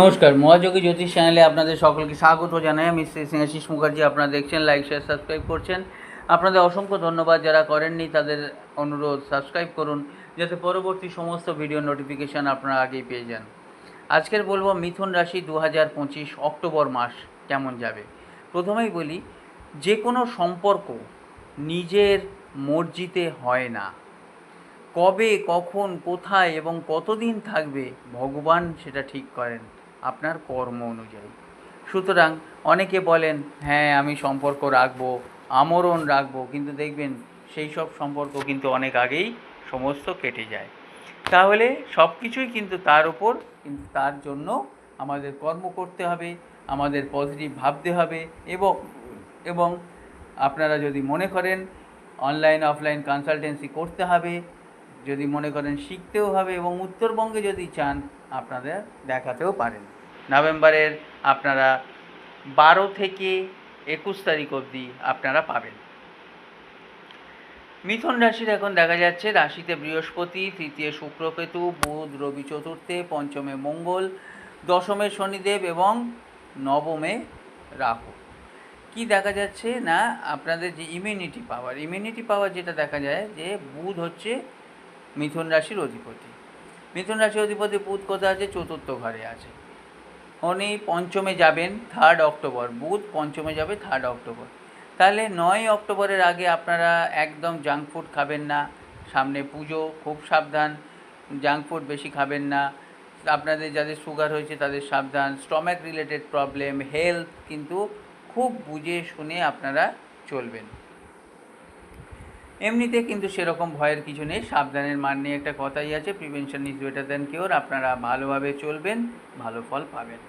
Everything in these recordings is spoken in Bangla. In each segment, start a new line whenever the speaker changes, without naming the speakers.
নমস্কার, মহাযোগী জ্যোতিষ চ্যানেলে আপনাদের সকলকে স্বাগত জানাই। আমি শ্রী স্নেহাশিস মুখার্জি, আপনারা দেখছেন লাইক শেয়ার সাবস্ক্রাইব করছেন। আপনাদের অসংখ্য ধন্যবাদ যারা করেননি, তাদের অনুরোধ সাবস্ক্রাইব করুন, যাতে পরবর্তী সমস্ত ভিডিও নোটিফিকেশান আপনারা আগেই পেয়ে যান। আজকের বলব, মিথুন রাশি দু হাজার পঁচিশ অক্টোবর মাস কেমন যাবে? প্রথমেই বলি, যে কোনো সম্পর্ক নিজের মর্জিতে হয় না। কবে, কখন, কোথায় এবং কতদিন থাকবে, ভগবান সেটা ঠিক করেন। আপনার কর্ম অনুযায়ী। সুতরাং অনেকে বলেন হ্যাঁ আমি সম্পর্ক রাখব, আমরণ রাখব। কিন্তু দেখবেন, সেই সব সম্পর্ক কিন্তু অনেক আগেই সমস্ত কেটে যায়। তাহলে সব কিছুই কিন্তু তার উপর, কিন্তু তার জন্য আমাদের কর্ম করতে হবে, আমাদের পজিটিভ ভাবতে হবে এবং এবং আপনারা যদি মনে করেন অনলাইন অফলাইন কনসালটেন্সি করতে হবে, যদি মনে করেন শিখতেও হবে এবং উত্তরবঙ্গে যদি চান আপনাদের দেখাতেও পারেন। নভেম্বরের আপনারা বারো থেকে একুশ তারিখ অবধি আপনারা পাবেন। মিথুন রাশির এখন দেখা যাচ্ছে, রাশিতে বৃহস্পতি, তৃতীয় শুক্রকেতু, বুধ, রবি চতুর্থে, পঞ্চমে মঙ্গল, দশমে শনিদেব এবং নবমে রাহু। কি দেখা যাচ্ছে না, আপনাদের যে ইমিউনিটি পাওয়ার ইমিউনিটি পাওয়ার যেটা দেখা যায় যে বুধ হচ্ছে মিথুন রাশির অধিপতি। মিথুন রাশির অধিপতি বুধ কোথায় আছে? চতুর্থ ঘরে আছে। উনি পঞ্চমে যাবেন থার্ড অক্টোবর বুধ পঞ্চমে যাবে থার্ড অক্টোবর তাহলে নয় অক্টোবরের আগে আপনারা একদম জাঙ্ক ফুড খাবেন না। সামনে পুজো, খুব সাবধান। জাঙ্ক ফুড বেশি খাবেন না। আপনাদের যাদের সুগার হয়েছে তাদের সাবধান। স্টমাক রিলেটেড প্রবলেম হেলথ কিন্তু খুব বুঝে শুনে আপনারা চলবেন। এমনিতে কিন্তু সেরকম ভয়ের কিছু নেই। সাবধানের মান নিয়ে একটা কথাই আছে prevention is better than cure আপনারা ভালোভাবে চলবেন, ভালো ফল পাবেন।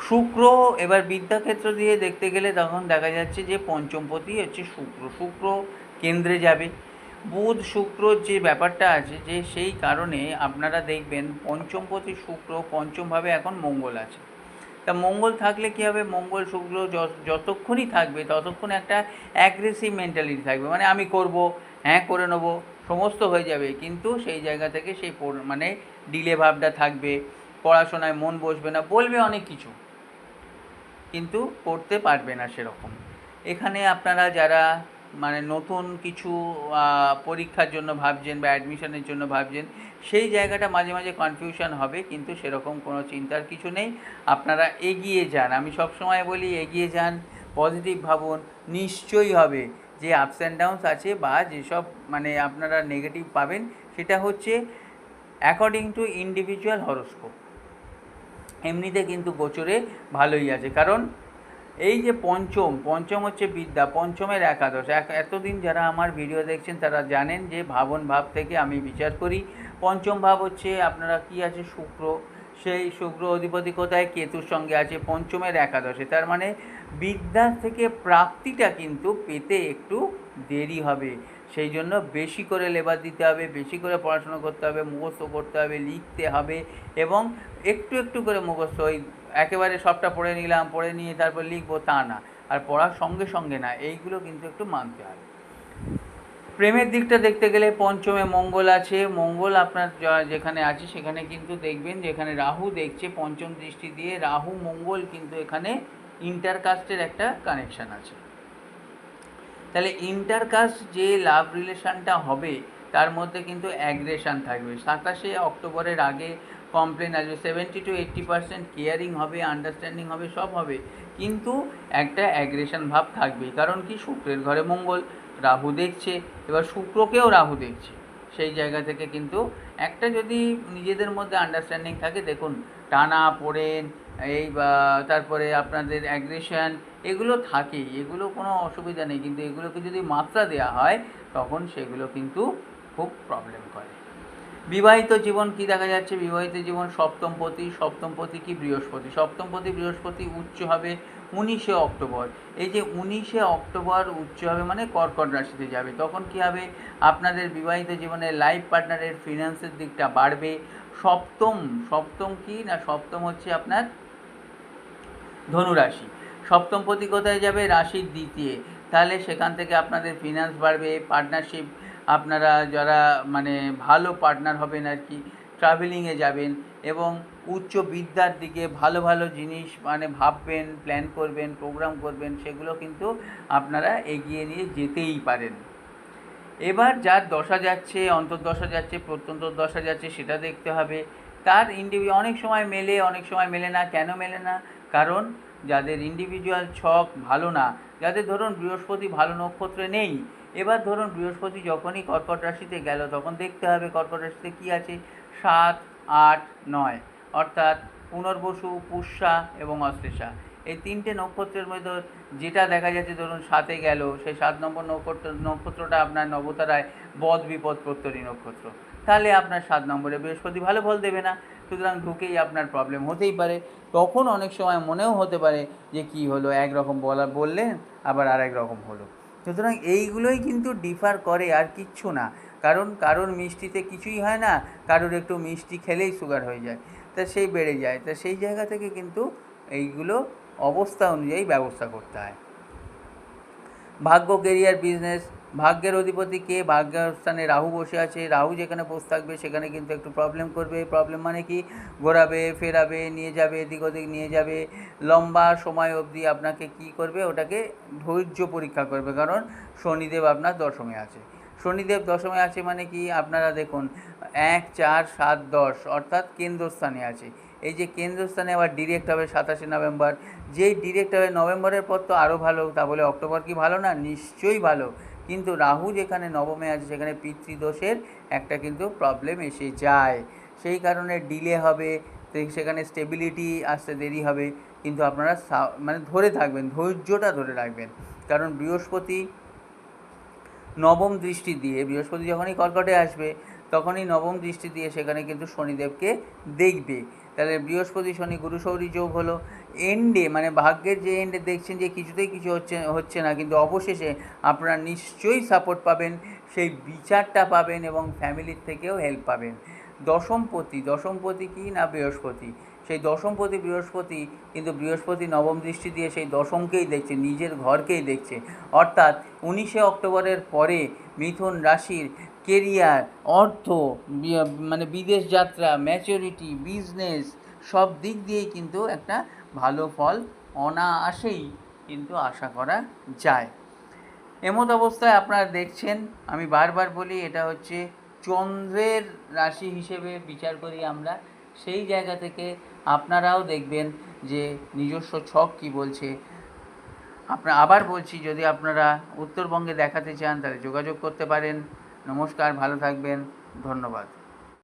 শুক্র, এবার বিদ্যাক্ষেত্র দিয়ে দেখতে গেলে তখন দেখা যাচ্ছে যে পঞ্চমপতি হচ্ছে শুক্র। শুক্র কেন্দ্রে যাবে। বুধ শুক্রর যে ব্যাপারটা আছে যে সেই কারণে আপনারা দেখবেন পঞ্চমপতি শুক্র পঞ্চমভাবে এখন মঙ্গল আছে। তা মঙ্গল থাকলে কী হবে? মঙ্গল শুক্র যত- যতক্ষণই থাকবে, ততক্ষণ একটা অ্যাগ্রেসিভ মেন্টালিটি থাকবে। মানে আমি করব হ্যাঁ করে নেব, সমস্ত হয়ে যাবে। কিন্তু সেই জায়গা থেকে সেই মানে ডিলে ভাবটা থাকবে, পড়াশোনায় মন বসবে না, বলবে অনেক কিছু। কিন্তু করতে পারবে না সেরকম। এখানে আপনারা যারা মানে নতুন কিছু পরীক্ষার জন্য ভাবছেন বা অ্যাডমিশনের জন্য ভাবছেন সেই জায়গাটা মাঝে মাঝে কনফিউশন হবে, কিন্তু সেরকম কোনো চিন্তার কিছু নেই। আপনারা এগিয়ে যান। আমি সবসময় বলি, এগিয়ে যান পজিটিভ ভাবুন, নিশ্চয়ই হবে। যে আপস অ্যান্ড ডাউনস আছে বা যেসব মানে আপনারা নেগেটিভ পাবেন, সেটা হচ্ছে অ্যাকর্ডিং টু ইন্ডিভিজুয়াল হরস্কোপ এমনিতে কিন্তু গোচরে ভালোই আছে। কারণ এই যে পঞ্চম পঞ্চম হচ্ছে বিদ্যা, পঞ্চমের একাদশ। এক, এতদিন যারা আমার ভিডিও দেখছেন, তারা জানেন যে ভাবন ভাব থেকে আমি বিচার করি। পঞ্চম ভাব হচ্ছে আপনারা কি আছে? শুক্র। সেই শুক্র অধিপতি কোথায়? কেতুর সঙ্গে আছে পঞ্চমের একাদশে। তার মানে বিদ্যা থেকে প্রাপ্তিটা কিন্তু পেতে একটু দেরি হবে। সেই জন্য বেশি করে লেবার দিতে হবে, বেশি করে পড়াশোনা করতে হবে, মুখস্থ করতে হবে, লিখতে হবে এবং একটু একটু করে মুখস্থ। ওই একেবারে সবটা পড়ে নিলাম, পড়ে নিয়ে তারপর লিখব, তা না। আর পড়ার সঙ্গে সঙ্গে না, এইগুলো কিন্তু একটু মানতে হবে। প্রেমের দিকটা দেখতে গেলে পঞ্চমে মঙ্গল আছে। মঙ্গল আপনার যেখানে আছে সেখানে কিন্তু দেখবেন যেখানে রাহু দেখছে পঞ্চম দৃষ্টি দিয়ে, রাহু মঙ্গল কিন্তু এখানে ইন্টারকাস্টের একটা কানেকশান আছে। তাহলে ইন্টারকাস্ট যে লাভ রিলেশনটা হবে, তার মধ্যে কিন্তু অ্যাগ্রেশান থাকবে। সাতাশে অক্টোবরের আগে কমপ্লেন আসবে seventy to eighty percent caring হবে আন্ডারস্ট্যান্ডিং হবে, সব হবে। কিন্তু একটা অ্যাগ্রেশন ভাব থাকবেই, কারণ কি? শুক্রের ঘরে মঙ্গল, রাহু দেখছে, এবার শুক্রকেও রাহু দেখছে। সেই জায়গা থেকে কিন্তু একটা যদি নিজেদের মধ্যে আন্ডারস্ট্যান্ডিং থাকে, দেখুন, টানা পড়েন, এই বা তারপরে আপনাদের অ্যাগ্রেশন এগুলো থাকে, এগুলো কোনো অসুবিধা নেই, কিন্তু এগুলোকে যদি মাত্রা দেওয়া হয়, তখন সেগুলো কিন্তু খুব প্রবলেম করে। বিবাহিত জীবন কি দেখা যাচ্ছে? বিবাহিত জীবন সপ্তমপতি সপ্তমপতি কি বৃহস্পতি? সপ্তমপতি বৃহস্পতি উচ্চ হবে উনিশে অক্টোবর। এই যে উনিশে অক্টোবর উচ্চ হবে মানে কর্কট রাশিতে যাবে। তখন কি হবে? আপনাদের বিবাহিত জীবনে লাইফ পার্টনারের ফিনান্সের দিকটা বাড়বে। সপ্তম সপ্তম কি না? সপ্তম হচ্ছে আপনার ধনুরাশি। সপ্তমপতি কোথায় যাবে? রাশির দ্বিতীয়। তাহলে সেখান থেকে আপনাদের ফিনান্স বাড়বে পার্টনারশিপ আপনারা যারা মানে ভালো পার্টনার হবেন আর কি ট্রাভেলিংয়ে যাবেন এবং উচ্চ বিদ্যার দিকে ভালো ভালো জিনিস মানে ভাববেন প্ল্যান করবেন প্রোগ্রাম করবেন, সেগুলো কিন্তু আপনারা এগিয়ে নিয়ে যেতেই পারেন। এবার যার দশা যাচ্ছে, অন্তর্দশা যাচ্ছে প্রত্যন্ত দশা যাচ্ছে, সেটা দেখতে হবে। তার ইন্ডিভি অনেক সময় মেলে, অনেক সময় মেলে না। কেন মেলে না? কারণ যাদের ইন্ডিভিজুয়াল ছক ভালো না, যাদের ধরুন বৃহস্পতি ভালো নক্ষত্রে নেই, এবার ধরুন বৃহস্পতি যখনই কর্কট রাশিতে গেল, তখন দেখতে হবে কর্কট রাশিতে কী আছে? সাত, আট, নয়, অর্থাৎ পুনর্বসু, পুষ্যা এবং অশ্লেষা। এই তিনটে নক্ষত্রের মধ্যে যেটা দেখা যাচ্ছে ধরুন সাতে গেল, সেই সাত নম্বর নক্ষত্র, নক্ষত্রটা আপনার নবতারায় বদ বিপদ প্রত্যরী নক্ষত্র। তাহলে আপনার সাত নম্বরে বৃহস্পতি ভালো ফল দেবে না। সুতরাং ঢুকেই আপনার প্রবলেম হতেই পারে। তখন অনেক সময় মনেও হতে পারে যে কি হলো, একরকম বলা বললেন, আবার আরেক রকম হলো। সুতরাং এইগুলোই কিন্তু ডিফার করে আর কিচ্ছু না। কারণ কারোর মিষ্টিতে কিছুই হয় না, কারোর একটু মিষ্টি খেলেই সুগার হয়ে যায়। তা সেই বেড়ে যায়। তা সেই জায়গা থেকে কিন্তু এইগুলো অবস্থা অনুযায়ী ব্যবস্থা করতে হয়। ভাগ্য কেরিয়ার বিজনেস ভাগ্যের অধিপতি কে? ভাগ্যস্থানে রাহু বসে আছে। রাহু যেখানে বসে থাকবে, সেখানে কিন্তু একটু প্রবলেম করবে। প্রবলেম মানে কি? ঘোরাবে, ফেরাবে, নিয়ে যাবে, এদিক ওদিক নিয়ে যাবে। লম্বা সময় অবধি আপনাকে কি করবে? ওটাকে ধৈর্য পরীক্ষা করবে। কারণ শনিদেব আপনার দশমে আছে। শনিদেব দশমে আছে মানে কি? আপনারা দেখুন, এক, চার, সাত, দশ, অর্থাৎ কেন্দ্রস্থানে আছে। এই যে কেন্দ্রস্থানে আবার ডিরেক্ট হবে সাতাশে নভেম্বর। যেই ডিরেক্ট হবে, নভেম্বরের পর তো আরও ভালো। তা বলে অক্টোবর কি ভালো না? নিশ্চয়ই ভালো। কিন্তু রাহু যেখানে নবমে আছে, সেখানে পিতৃদোষের একটা কিন্তু প্রবলেম এসে যায়। সেই কারণে ডিলে হবে সেখানে স্টেবিলিটি আসতে দেরি হবে। কিন্তু আপনারা মানে ধরে থাকবেন, ধৈর্যটা ধরে রাখবেন। কারণ বৃহস্পতি নবম দৃষ্টি দিয়ে, বৃহস্পতি যখনই কর্কটে আসবে তখনই নবম দৃষ্টি দিয়ে সেখানে কিন্তু শনিদেবকে দেখবে। তাহলে বৃহস্পতি, শনি, গুরু, সৌরী যোগ হলো। এন্ডে মানে ভাগ্যের যে এন্ডে দেখছেন যে কিছুতেই কিছু হচ্ছে হচ্ছে না, কিন্তু অবশেষে আপনারা নিশ্চয়ই সাপোর্ট পাবেন, সেই বিচারটা পাবেন এবং ফ্যামিলির থেকেও হেল্প পাবেন। দশমপতি দশমপতি কি না বৃহস্পতি? সেই দশমপতি, বৃহস্পতি কিন্তু বৃহস্পতি নবম দৃষ্টি দিয়ে সেই দশমকেই দেখছে, নিজের ঘরকেই দেখছে। অর্থাৎ উনিশে অক্টোবরের পরে মিথুন রাশির কেরিয়ার, অর্থ মানে বিদেশ যাত্রা ম্যাচুরিটি বিজনেস সব দিক দিয়েই কিন্তু একটা ভালো ফল অনায়াসেই কিন্তু আশা করা যায়। এমত অবস্থায় আপনারা দেখছেন, আমি বারবার বলি এটা হচ্ছে চন্দ্রের রাশি হিসেবে বিচার করি আমরা। সেই জায়গা থেকে আপনারাও দেখবেন যে নিজস্ব ছক কি বলছে। আপনার আবার বলছি, যদি আপনারা উত্তরবঙ্গে দেখাতে চান, তাহলে যোগাযোগ করতে পারেন। নমস্কার ভালো থাকবেন ধন্যবাদ।